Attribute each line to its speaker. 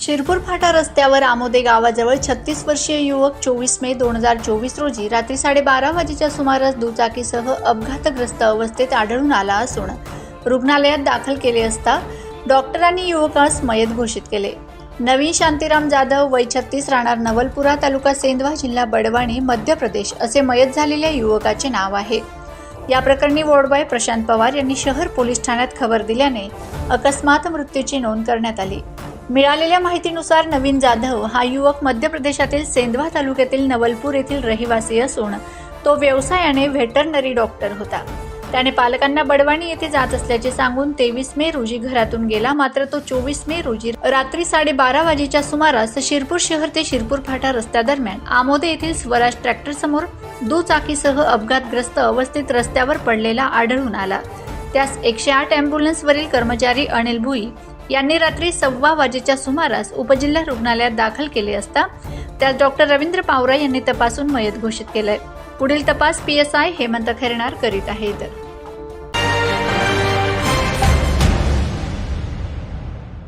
Speaker 1: शिरपूर फाटा रस्त्यावर आमोदे गावाजवळ छत्तीस वर्षीय युवक चोवीस मे दोन हजार चोवीस रोजी रात्री साडेबारा वाजेच्या सुमारास दुचाकीसह अपघातग्रस्त अवस्थेत आढळून आला असून रुग्णालयात दाखल केले असता डॉक्टरांनी युवकास मयत घोषित केले. नवीन शांतीराम जाधव वय छत्तीस राहणार नवलपुरा तालुका सेंधवा जिल्हा बडवाणी मध्य प्रदेश असे मयत झालेल्या युवकाचे नाव आहे. या प्रकरणी वॉर्डबॉय प्रशांत पवार यांनी शहर पोलीस ठाण्यात खबर दिल्याने अकस्मात मृत्यूची नोंद करण्यात आली. मिळालेल्या माहितीनुसार नवीन जाधव हा युवक मध्य प्रदेशातील सेंधवा तालुक्यातील नवलपूर येथील रहिवासी असून तो व्यवसायाने व्हेटरनरी डॉक्टर होता. त्याने पालकांना बडवाणी येथे जात असल्याचे सांगून तेवीस मे रोजी घरातून गेला. मात्र तो चोवीस मे रोजी रात्री साडेबारा वाजेच्या सुमारास शिरपूर शहर ते शिरपूर फाटा रस्त्यादरम्यान आमोदे येथील स्वराज ट्रॅक्टर समोर दुचाकीसह अपघातग्रस्त अवस्थेत रस्त्यावर पडलेला आढळून आला. त्यास एकशे आठ अँब्युलन्सवरील कर्मचारी अनिल भुई यांनी रात्री सव्वा वाजेच्या सुमारास उपजिल्हा रुग्णालयात दाखल केले असता त्यात डॉक्टर रवींद्र पावरा यांनी तपासून मयत घोषित केलंय. पुढील तपास P S I Hemant Khairnar करीत आहेत.